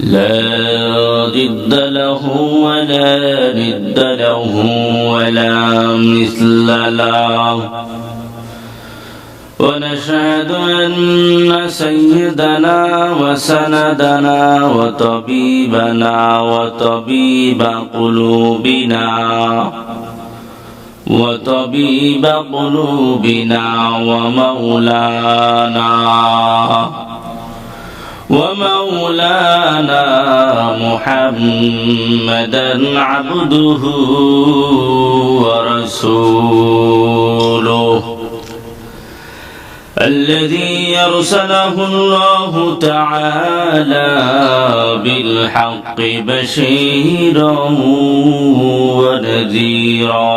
لا ضد له ولا ند له ولا مثل له. ونشهد أن سيدنا وسندنا وطبيبنا وطبيب قلوبنا وطبيب قلوبنا ومولانا. ومولانا محمدا عبده ورسوله. الذي يرسله الله تعالى بالحق بشيرا ونذيرا.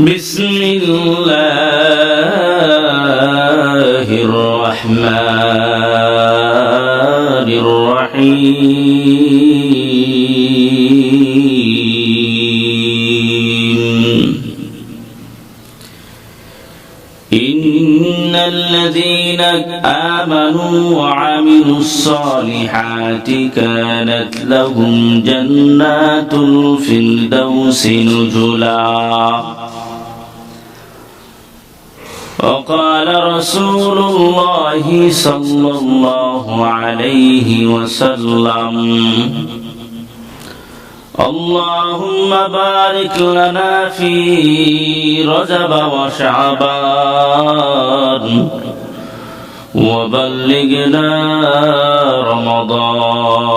بسم الله الرحمن الرحيم. إن الذين آمنوا وعملوا الصالحات كانت لهم جنات الفردوس نزلا. وقال رسول الله صلى الله عليه وسلم اللهم بارك لنا في رجب وشعبان وبلغنا رمضان.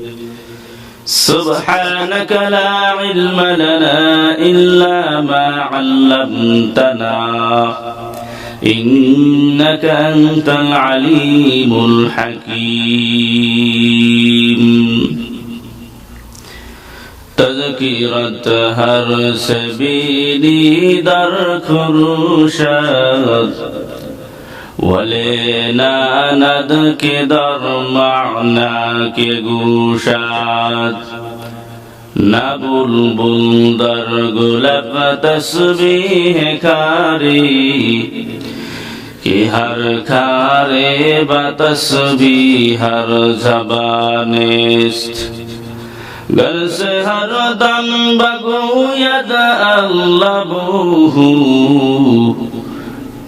سبحانك لا علم لنا إلا ما علمتنا. إنك أنت العليم الحكيم. تذكرة هر سبيلي در خروشد ولنا نذكر معناك گوشات نبل بل در گلب تسبیح کاری کہ ہر کارے با تسبیح ہر زبانست گر سے ہر دم بگوید اللہ بہو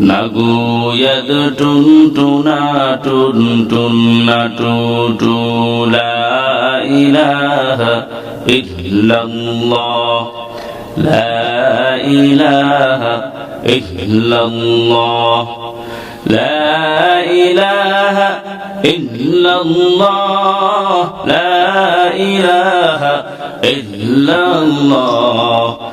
நகுயது டுன்டுனா டுன்டுன்னா டுடுலா இலாஹ இல்லல்லாஹ் لا إله إلا الله لا إله إلا الله لا إله إلا الله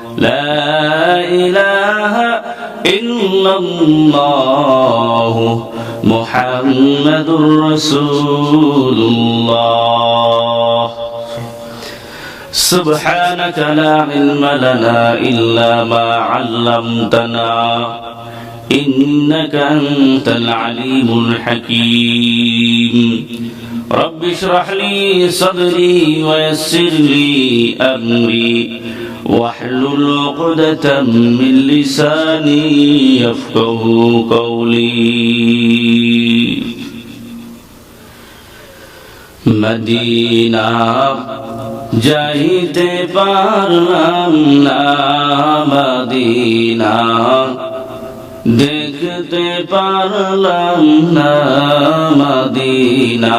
لا إله إلا الله محمد رسول الله سبحانك لا علم لنا إلا ما علمتنا إنك أنت العليم الحكيم. رب اشرح لي صدري ويسر لي أمري. واحلل عقدة من لساني يفقه قولي مدينة যাইতে পারলাম না মদিনা দেখতে পারলাম না মদিনা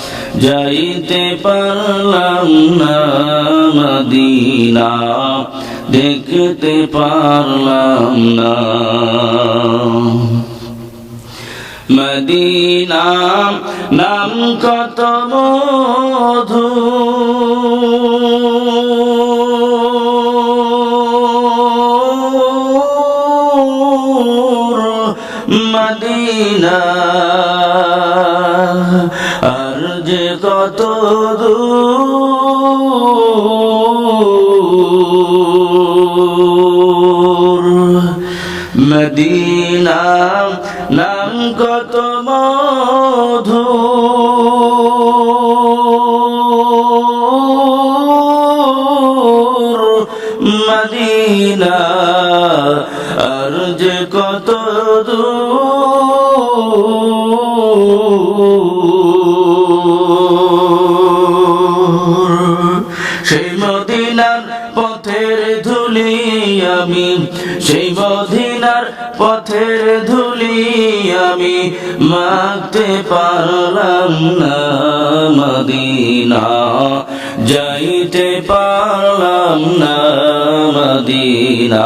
যাইতে পারলাম না মদিনা দেখতে পারলাম না। মদিনা নাম কত মধু। মদিনা কত দূর মদিনা নাম কত মধু মদিনা সেই মদিনার পথের ধুলি আমি, সেই মদিনার পথের ধুলি আমি মাগতে পারলাম না মদিনা, যাইতে পারলাম না মদিনা।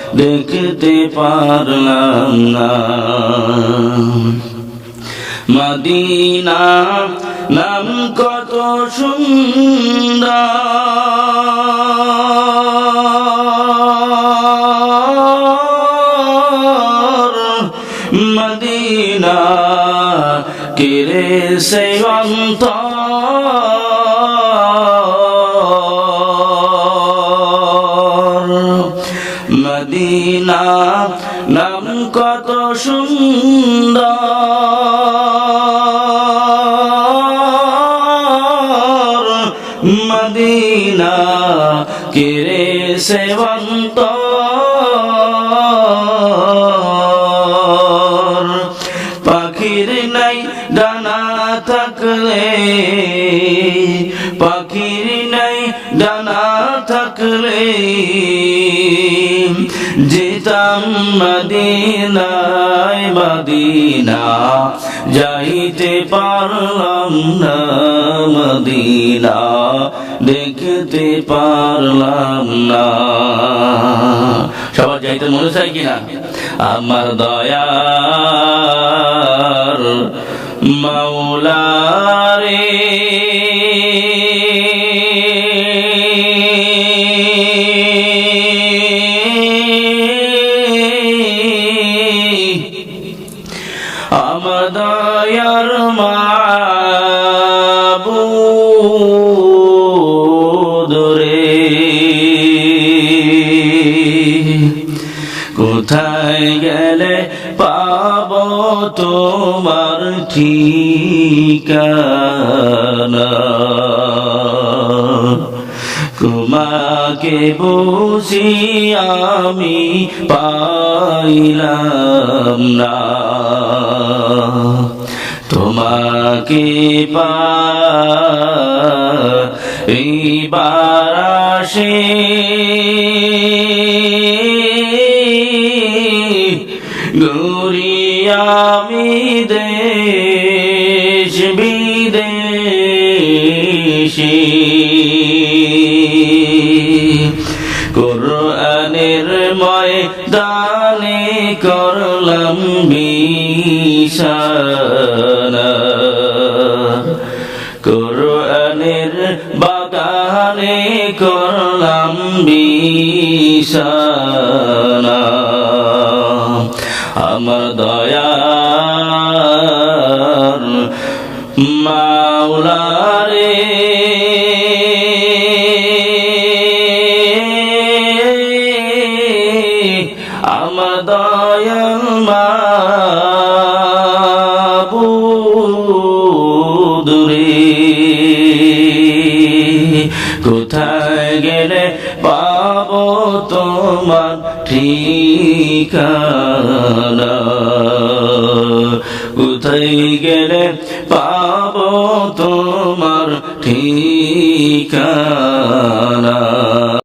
দেখতে পারলাম না। মদিনা নাম কত সুন্দর। মদিনা কিরে সেবন্ত? পাখির নাই ডানা থাকলে পাখির নাই ডানা থাকলে যেতাম মদিনায় মদিনা, যাইতে পারলাম না মদিনা, দেখতে পারলাম না। সবার যাইতে মনে চাই কিনা? আমার দয়ার মাওলারে। তোমার ঠিকানা। তোমাকে বুঝি আমি পাইলাম না। তোমাকে পাইবার আসে। গৌরী আমি দেশ বিদেশি। কোরআনের ময়দানে করলাম বিশানা কোরআনের বাগানে করলাম বিশানা আমার দয়ার মাওলারে। আমার দয়াল মাবুদুরে কোথায় গেলে পাবো তোমার ঠিকানা? কোথায় গেলে পাবো তোমার ঠিকানা